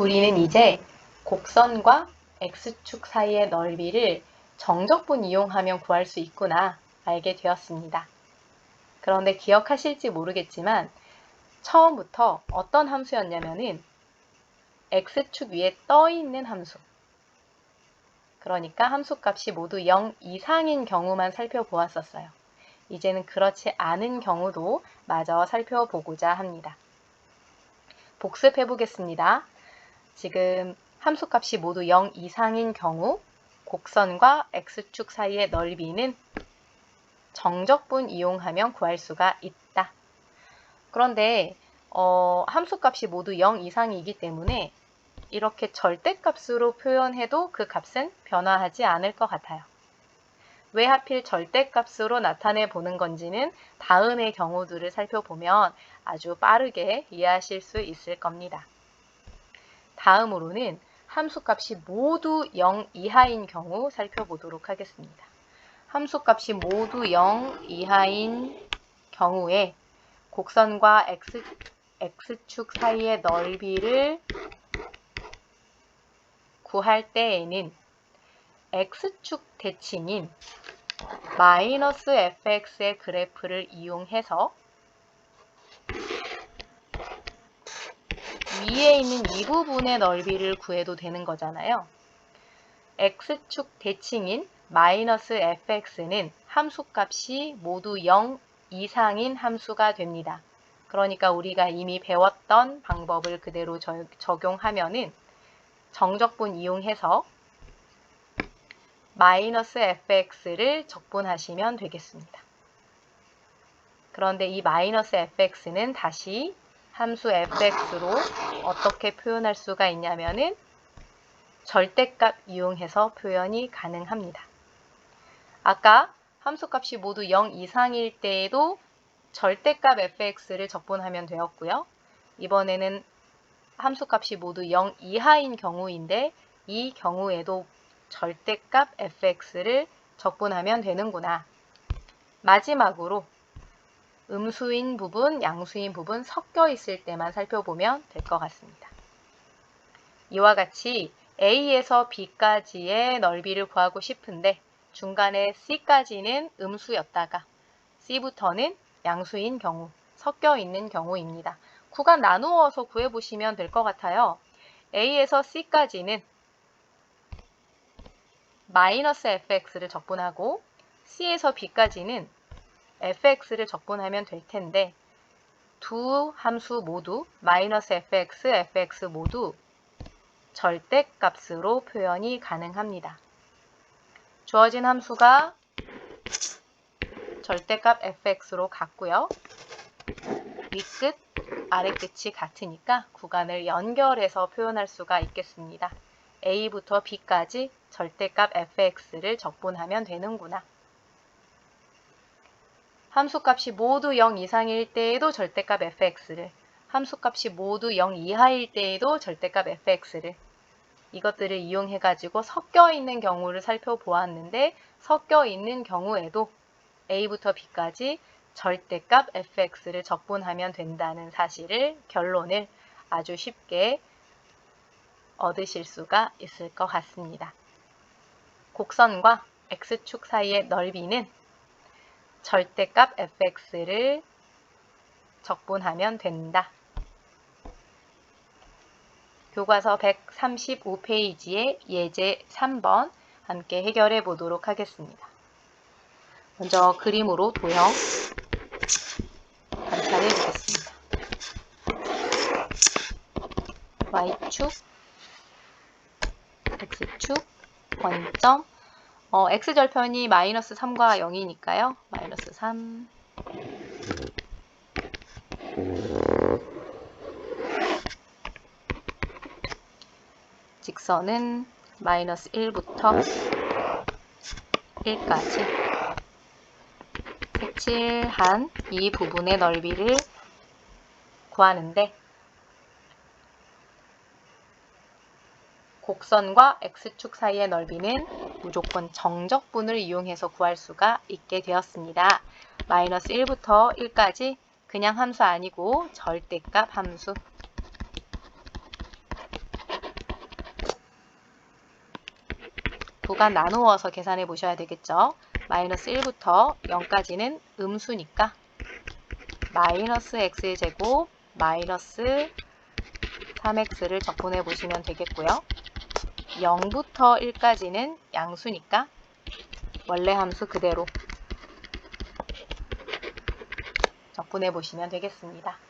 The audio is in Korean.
우리는 이제 곡선과 x축 사이의 넓이를 정적분 이용하면 구할 수 있구나 알게 되었습니다. 그런데 기억하실지 모르겠지만 처음부터 어떤 함수였냐면은 x축 위에 떠 있는 함수. 그러니까 함수값이 모두 0 이상인 경우만 살펴보았었어요. 이제는 그렇지 않은 경우도 마저 살펴보고자 합니다. 복습해 보겠습니다. 지금 함수값이 모두 0 이상인 경우 곡선과 x축 사이의 넓이는 정적분 이용하면 구할 수가 있다. 그런데 어, 함수값이 모두 0 이상이기 때문에 이렇게 절대값으로 표현해도 그 값은 변화하지 않을 것 같아요. 왜 하필 절대값으로 나타내 보는 건지는 다음의 경우들을 살펴보면 아주 빠르게 이해하실 수 있을 겁니다. 다음으로는 함수값이 모두 0 이하인 경우 살펴보도록 하겠습니다. 함수값이 모두 0 이하인 경우에 곡선과 x, x축 사이의 넓이를 구할 때에는 x축 대칭인 마이너스 fx의 그래프를 이용해서 위에 있는 이 부분의 넓이를 구해도 되는 거잖아요. x축 대칭인 마이너스 fx는 함수값이 모두 0 이상인 함수가 됩니다. 그러니까 우리가 이미 배웠던 방법을 그대로 적용하면은 정적분 이용해서 마이너스 fx를 적분하시면 되겠습니다. 그런데 이 마이너스 fx는 다시 함수 fx로 어떻게 표현할 수가 있냐면은 절대값 이용해서 표현이 가능합니다. 아까 함수값이 모두 0 이상일 때에도 절대값 fx를 적분하면 되었고요. 이번에는 함수값이 모두 0 이하인 경우인데 이 경우에도 절대값 fx를 적분하면 되는구나. 마지막으로 음수인 부분, 양수인 부분 섞여 있을 때만 살펴보면 될 것 같습니다. 이와 같이 A에서 B까지의 넓이를 구하고 싶은데 중간에 C까지는 음수였다가 C부터는 양수인 경우, 섞여 있는 경우입니다. 구간 나누어서 구해보시면 될 것 같아요. A에서 C까지는 마이너스 fx를 적분하고 C에서 B까지는 fx를 적분하면 될 텐데 두 함수 모두 마이너스 fx, fx 모두 절대값으로 표현이 가능합니다. 주어진 함수가 절대값 fx로 같고요. 윗끝, 아래끝이 같으니까 구간을 연결해서 표현할 수가 있겠습니다. a부터 b까지 절대값 fx를 적분하면 되는구나. 함수값이 모두 0 이상일 때에도 절대값 fx를, 함수값이 모두 0 이하일 때에도 절대값 fx를 이것들을 이용해 가지고 섞여 있는 경우를 살펴보았는데 섞여 있는 경우에도 a부터 b까지 절대값 fx를 적분하면 된다는 사실을 결론을 아주 쉽게 얻으실 수가 있을 것 같습니다. 곡선과 x축 사이의 넓이는 절대값 fx를 적분하면 된다. 교과서 135페이지의 예제 3번 함께 해결해 보도록 하겠습니다. 먼저 그림으로 도형 관찰해 보겠습니다. y축, x축, 원점, 어, x절편이 마이너스 3과 0이니까요. 마이너스 3 직선은 마이너스 1부터 1까지 색칠한 이 부분의 넓이를 구하는데 곡선과 x축 사이의 넓이는 무조건 정적분을 이용해서 구할 수가 있게 되었습니다. 마이너스 1부터 1까지 그냥 함수 아니고 절대값 함수 구간 나누어서 계산해 보셔야 되겠죠. 마이너스 1부터 0까지는 음수니까 마이너스 x의 제곱 마이너스 3x를 적분해 보시면 되겠고요. 0부터 1까지는 양수니까 원래 함수 그대로 적분해 보시면 되겠습니다.